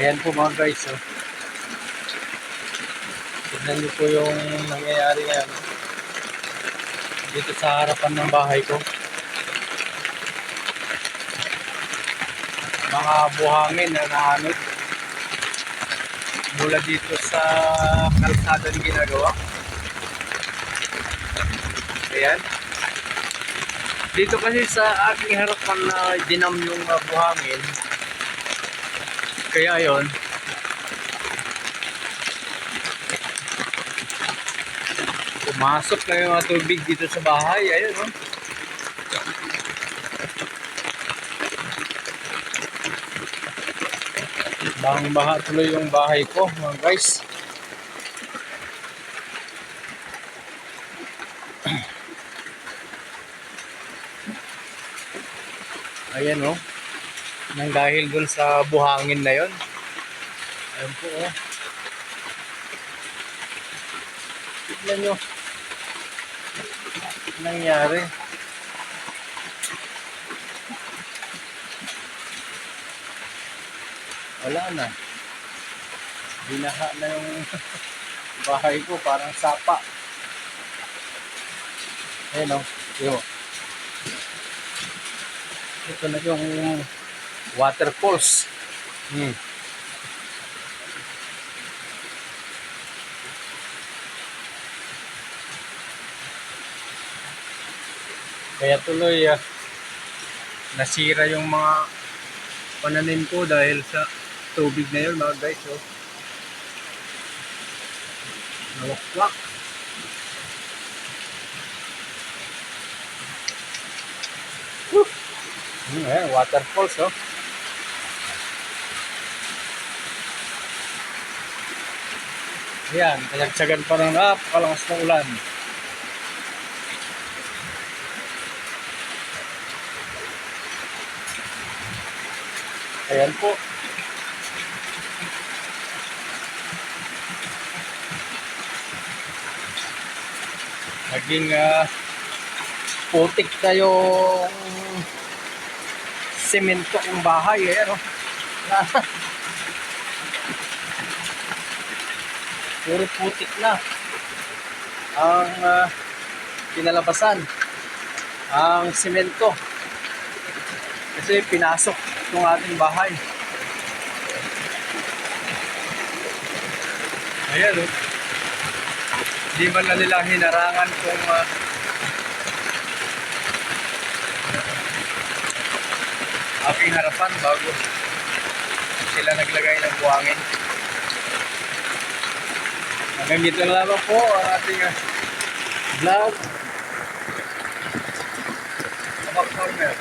Ayan po mga guys. Oh. Tignan niyo po yung nangyayari ngayon. Dito sa harapan ng bahay ko. Mga buhangin na nahanod. Mula dito sa kalsada na ginagawa. Ayan. Dito kasi sa aking harapan na dinam yung uh, buhangin. Kaya yon Pumasok na yung mga tubig dito sa bahay. Ayun, oh. Bahang baha tuloy yung bahay ko, mga guys. Ayan, oh. Nang dahil dun sa buhangin na yon. Ayan po, oh. Tignan nyo. Nangyari. Wala na. Binaha na yung bahay ko, parang sapa. Ayan, oh. Yun. Ito na yung waterfalls. Hmm. Kaya tuloy ah, nasira yung mga pananim ko dahil sa tubig na yun mga guys. Oh. Nawakwak. Woo! Hmm, ayan, waterfalls oh. Ayan, kasagsagan pa ng napakalakas na ulan. Ayan po. Naging ah, putik yung semento ng bahay eh, ano? Puro putik na ang ah, pinalabasan ang semento kasi pinasok ng ating bahay. Ayan oh. Di ba na nila hinarangan kung ah, aking harapan bago sila naglagay ng buhangin. Hanggang dito na lamang po ang ating ah, vlog. Kabak Corner.